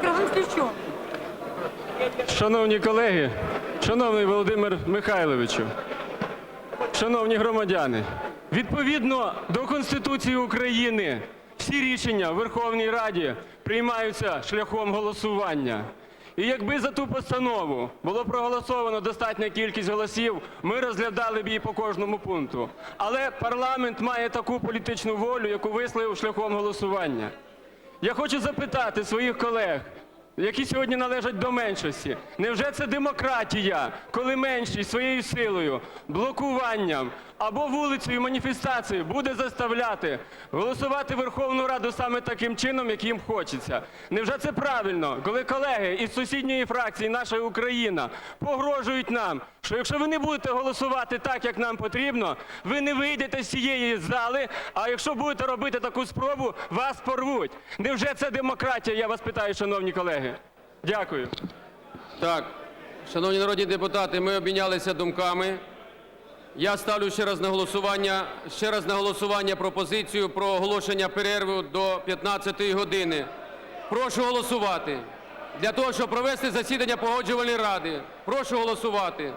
Кривим Слівчом. Шановні колеги, шановний Володимир Михайловичу, шановні громадяни, відповідно до Конституції України всі рішення в Верховній Раді приймаються шляхом голосування. І якби за ту постанову було проголосовано достатня кількість голосів, ми розглядали б її по кожному пункту. Але парламент має таку політичну волю, яку висловив шляхом голосування. Я хочу запитати своїх колег, які сьогодні належать до меншості. Невже це демократія, коли меншість своєю силою, блокуванням або вулицею маніфестацією буде заставляти голосувати Верховну Раду саме таким чином, як їм хочеться? Невже це правильно, коли колеги із сусідньої фракції «Наша Україна» погрожують нам, що якщо ви не будете голосувати так, як нам потрібно, ви не вийдете з цієї зали, а якщо будете робити таку спробу, вас порвуть. Невже це демократія, я вас питаю, шановні колеги? Дякую. Так, шановні народні депутати, ми обмінялися думками. Я ставлю ще раз на голосування, ще раз на голосування пропозицію про оголошення перерви до 15 години. Прошу голосувати. Для того, щоб провести засідання погоджувальної ради. Прошу голосувати.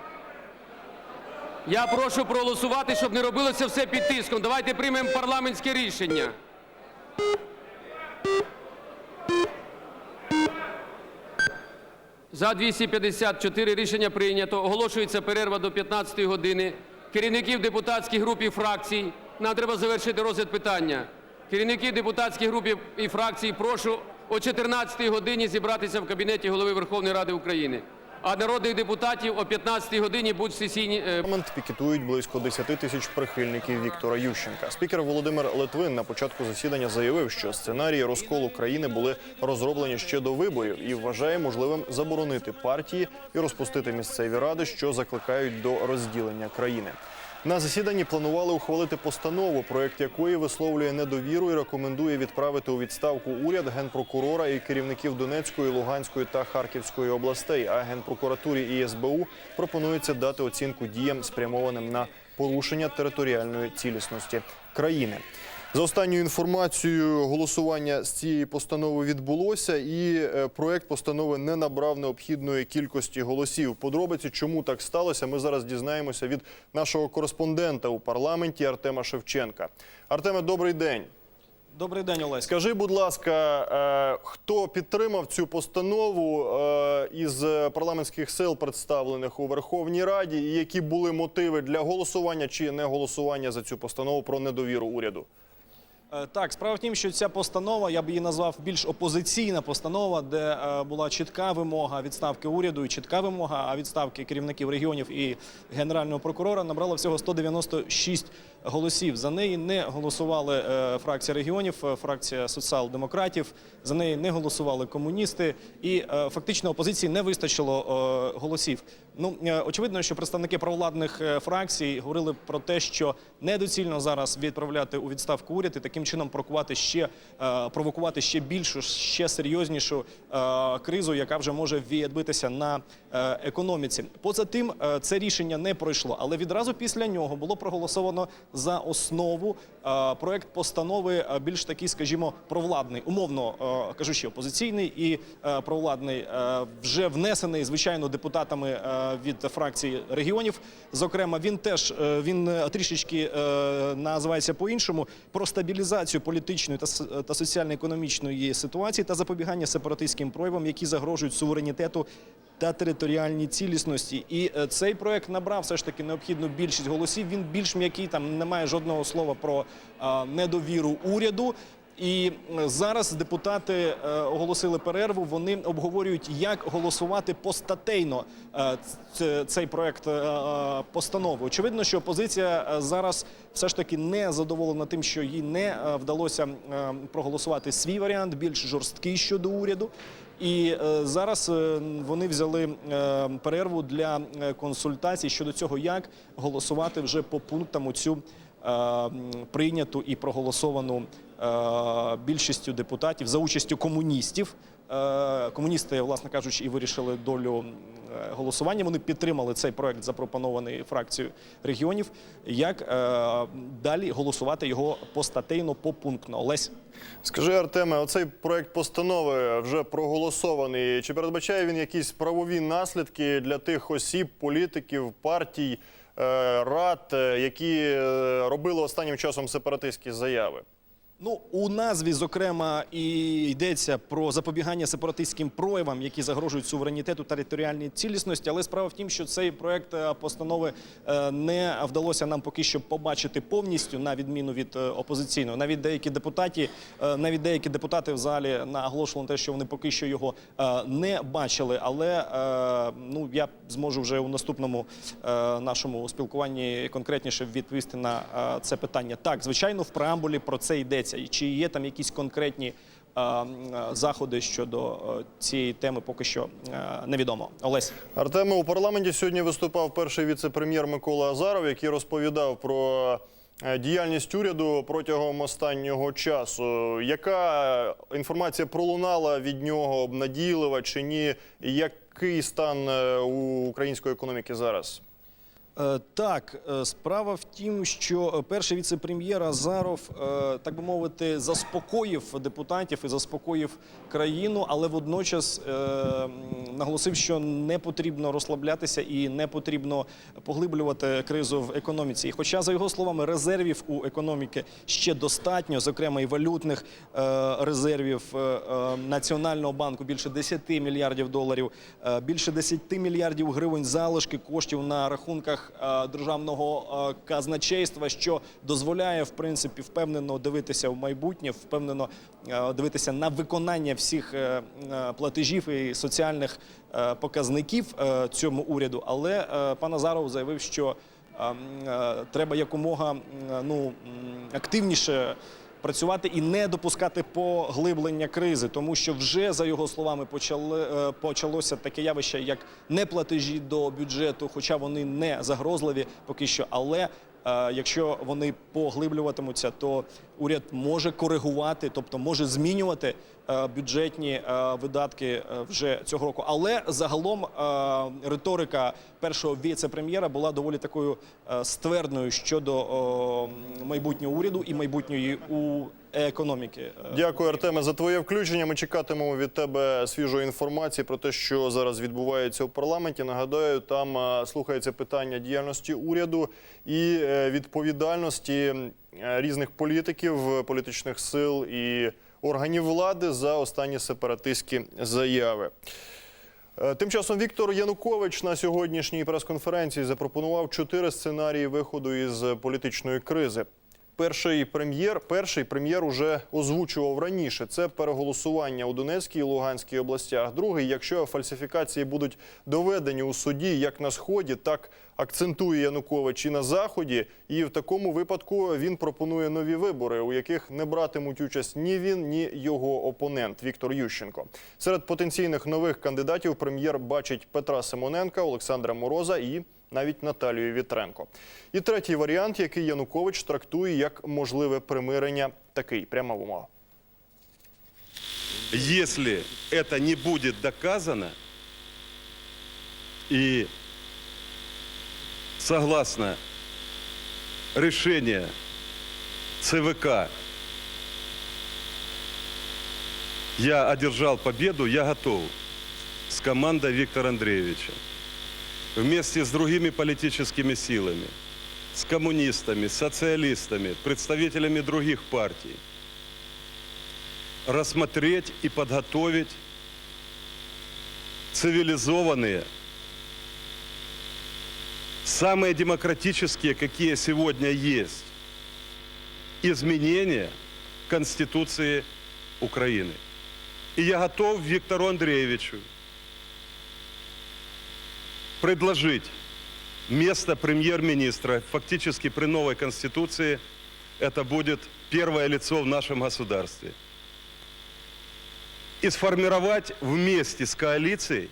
Я прошу проголосувати, щоб не робилося все під тиском. Давайте приймемо парламентське рішення. За 254 рішення прийнято. Оголошується перерва до 15 години. Керівників депутатських груп і фракцій. Нам треба завершити розгляд питання. Керівників депутатських груп і- фракцій прошу о 14 годині зібратися в кабінеті Голови Верховної Ради України. А народних депутатів о 15 годині будь сесійні. сесійній е, пікетують близько 10 тисяч прихильників Віктора Ющенка. Спікер Володимир Литвин на початку засідання заявив, що сценарії розколу країни були розроблені ще до виборів і вважає можливим заборонити партії і розпустити місцеві ради, що закликають до розділення країни. На засіданні планували ухвалити постанову, проект якої висловлює недовіру і рекомендує відправити у відставку уряд, генпрокурора і керівників Донецької, Луганської та Харківської областей. А генпрокуратурі і СБУ пропонується дати оцінку діям, спрямованим на порушення територіальної цілісності країни. За останньою інформацією, голосування з цієї постанови відбулося, і е, проект постанови не набрав необхідної кількості голосів. Подробиці, чому так сталося, ми зараз дізнаємося від нашого кореспондента у парламенті Артема Шевченка. Артеме, добрий день. Добрий день, Олесь. Скажи, будь ласка, е, хто підтримав цю постанову е, із парламентських сил, представлених у Верховній Раді, і які були мотиви для голосування чи не голосування за цю постанову про недовіру уряду? Е, Так, справа в тім, що ця постанова, я б її назвав більш опозиційна постанова, де е, була чітка вимога відставки уряду і чітка вимога відставки керівників регіонів і генерального прокурора набрала всього 196 голосів. За неї не голосували е, фракція регіонів, фракція соціал-демократів. За неї не голосували комуністи, і фактично опозиції не вистачило голосів. Ну е, очевидно, що представники провладних е, фракцій говорили про те, що недоцільно зараз відправляти у відставку уряд і таким чином провокувати ще е, провокувати ще більшу, ще серйознішу кризу, яка вже може відбитися на економіці. Поза тим, це рішення не пройшло, але відразу після нього було проголосовано за основу проект постанови більш такий, скажімо, провладний, умовно кажучи, опозиційний і провладний, вже внесений звичайно депутатами від фракції регіонів. Зокрема, він теж е, він е, трішечки е, називається по-іншому про стабілізацію політичної та, соціально-економічної ситуації та запобігання сепаратистським проявам, які загрожують суверенітету та територіальній цілісності. І цей проект набрав все ж таки необхідну більшість голосів. Він більш м'який, там немає жодного слова про недовіру уряду. І е, зараз депутати е, оголосили перерву. Вони обговорюють, як голосувати постатейно е, цей проект постанови. Очевидно, що опозиція зараз все ж таки не задоволена тим, що їй не вдалося проголосувати свій варіант, більш жорсткий щодо уряду. І зараз вони взяли перерву для консультацій щодо цього, як голосувати вже по пунктам у цю прийняту і проголосовану більшістю депутатів за участю комуністів. Е, Комуністи, власне кажучи, і вирішили долю е, голосування. Вони підтримали цей проект, запропонований фракцією регіонів. Як е, далі голосувати його постатейно, попунктно? Олесь. Скажи, Артеме, оцей проект постанови вже проголосований. Чи передбачає він якісь правові наслідки для тих осіб, політиків, партій, е, рад, е, які е, робили останнім часом сепаратистські заяви? Ну, у назві, зокрема, і йдеться про запобігання сепаратистським проявам, які загрожують суверенітету територіальній цілісності. Але справа в тім, що цей проект е, постанови е, не вдалося нам поки що побачити повністю, на відміну від е, опозиційного. Навіть деякі депутати, навіть деякі депутати в залі наголошували на те, що вони поки що його не бачили. Але ну я зможу вже у наступному нашому спілкуванні конкретніше відповісти на це питання. Так, звичайно, в преамбулі про це йдеться. І чи є там якісь конкретні е, е, заходи щодо е, цієї теми, поки що невідомо. Олесь. Артеме, у парламенті сьогодні виступав перший віце-прем'єр Микола Азаров, який розповідав про діяльність уряду протягом останнього часу. Яка інформація пролунала від нього, обнадійлива чи ні? Який стан у української економіки зараз? Е, Так, е, справа в тім, що перший віце-прем'єр Азаров, е, так би мовити, заспокоїв депутатів і заспокоїв країну, але водночас наголосив, що не потрібно розслаблятися і не потрібно поглиблювати кризу в економіці. І хоча, за його словами, резервів у економіки ще достатньо, зокрема і валютних резервів Національного банку більше 10 мільярдів доларів, більше 10 мільярдів гривень залишки коштів на рахунках е, державного е, казначейства, що дозволяє в принципі впевнено дивитися в майбутнє, впевнено е, дивитися на виконання всіх платежів і соціальних показників цьому уряду. Але пан Азаров заявив, що е, м, е, треба якомога ну активніше працювати і не допускати поглиблення кризи, тому що вже за його словами почали е, почалося таке явище, як неплатежі до бюджету, хоча вони не загрозливі поки що. Але е, якщо вони поглиблюватимуться, то уряд може коригувати, тобто може змінювати бюджетні е, видатки е, вже цього року. Але загалом е, риторика першого віце-прем'єра була доволі такою е, ствердною щодо майбутнього уряду і майбутньої у економіки. Е, Дякую, Артеме, за твоє включення. Ми чекатимемо від тебе свіжої інформації про те, що зараз відбувається у парламенті. Нагадаю, там е, слухається питання діяльності уряду і е, відповідальності е, різних політиків, політичних сил і органів влади за останні сепаратистські заяви. Е, Тим часом Віктор Янукович на сьогоднішній прес-конференції запропонував чотири сценарії виходу із політичної кризи. Перший прем'єр, перший прем'єр уже озвучував раніше. Це переголосування у Донецькій і Луганській областях. Другий, якщо фальсифікації будуть доведені у суді як на сході, так акцентує Янукович і на заході. І в такому випадку він пропонує нові вибори, у яких не братимуть участь ні він, ні його опонент Віктор Ющенко. Серед потенційних нових кандидатів прем'єр бачить Петра Симоненка, Олександра Мороза і навіть Наталію Вітренко. І третій варіант, який Янукович трактує як можливе примирення, такий пряма умова. Если это не будет доказано и согласно решения ЦВК я одержал победу, я готов с командой Виктора Андреевича вместе с другими политическими силами, с коммунистами, социалистами, представителями других партий рассмотреть и подготовить цивилизованные, самые демократические, какие сегодня есть, изменения Конституции Украины. И я готов Виктору Андреевичу предложить место премьер-министра фактически при новой Конституции это будет первое лицо в нашем государстве. И сформировать вместе с коалицией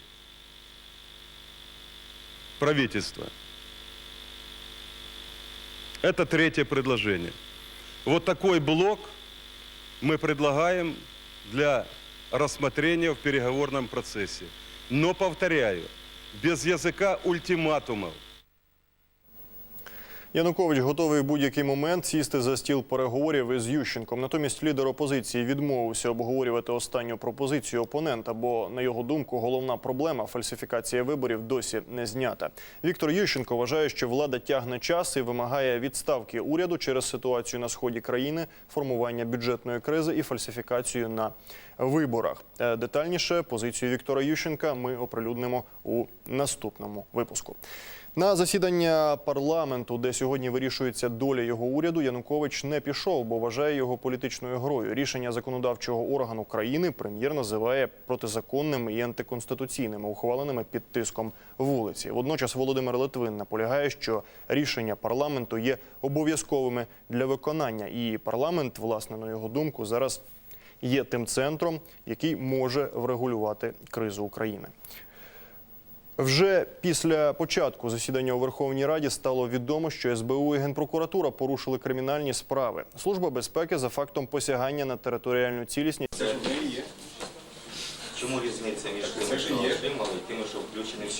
правительство. Это третье предложение. Вот такой блок мы предлагаем для рассмотрения в переговорном процессе. Но, повторяю, без языка ультиматумов. Янукович готовий будь-який момент сісти за стіл переговорів із Ющенком. Натомість лідер опозиції відмовився обговорювати останню пропозицію опонента, бо на його думку головна проблема фальсифікація виборів досі не знята. Віктор Ющенко вважає, що влада тягне час і вимагає відставки уряду через ситуацію на сході країни, формування бюджетної кризи і фальсифікацію на виборах. Е, Детальніше позицію Віктора Ющенка ми оприлюднимо у наступному випуску. На засідання парламенту, де сьогодні вирішується доля його уряду, Янукович не пішов, бо вважає його політичною грою. Рішення законодавчого органу країни прем'єр називає протизаконними і антиконституційними, ухваленими під тиском вулиці. Водночас Володимир Литвин наполягає, що рішення парламенту є обов'язковими для виконання, і парламент, власне, на його думку, зараз є тим центром, який може врегулювати кризу України. Вже після початку засідання у Верховній Раді стало відомо, що СБУ і Генпрокуратура порушили кримінальні справи. Служба безпеки за фактом посягання на територіальну цілісність Чому різниця між тими, що отримали, і тими, що включені в